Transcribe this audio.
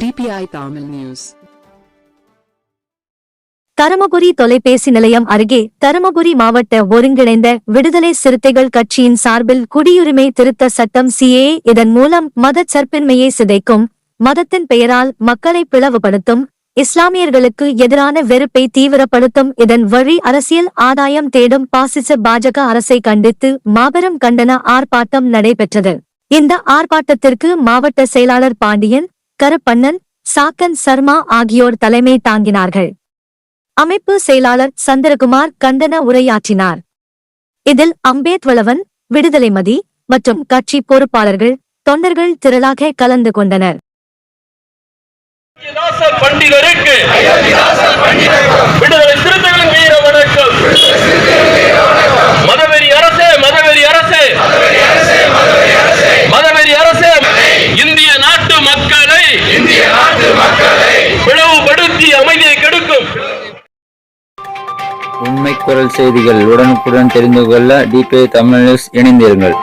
DPI Tamil news Dharmapuri தொலைபேசி நிலையம் அருகே தருமபுரி மாவட்ட ஒருங்கிணைந்த விடுதலை சிறுத்தைகள் கட்சியின் சார்பில் குடியுரிமை திருத்த சட்டம் சிஏ இதன் மூலம் மதச் சற்பின்மையை சிதைக்கும் மதத்தின் பெயரால் மக்களை பிளவுபடுத்தும் இஸ்லாமியர்களுக்கு எதிரான வெறுப்பை தீவிரப்படுத்தும் இதன் வழி அரசியல் ஆதாயம் தேடும் பாசிச பாஜக அரசை கண்டித்து மாபெரும் கண்டன ஆர்ப்பாட்டம் நடைபெற்றது. இந்த ஆர்ப்பாட்டத்திற்கு மாவட்ட செயலாளர் பாண்டியன் கருப்பண்ணன் சாக்கன் சர்மா ஆகியோர் தலைமை தாங்கினார்கள். அமைப்பு செயலாளர் சந்திரகுமார் கந்தன உரையாற்றினார். இதில் அம்பேத்வளவன் விடுதலைமதி மற்றும் கட்சி பொறுப்பாளர்கள் தொண்டர்கள் திரளாக கலந்து கொண்டனர். உண்மை குரல் செய்திகள் உடனுக்குடன் தெரிந்து கொள்ள டிபிஐ தமிழ் நியூஸ் இணைந்திருங்கள்.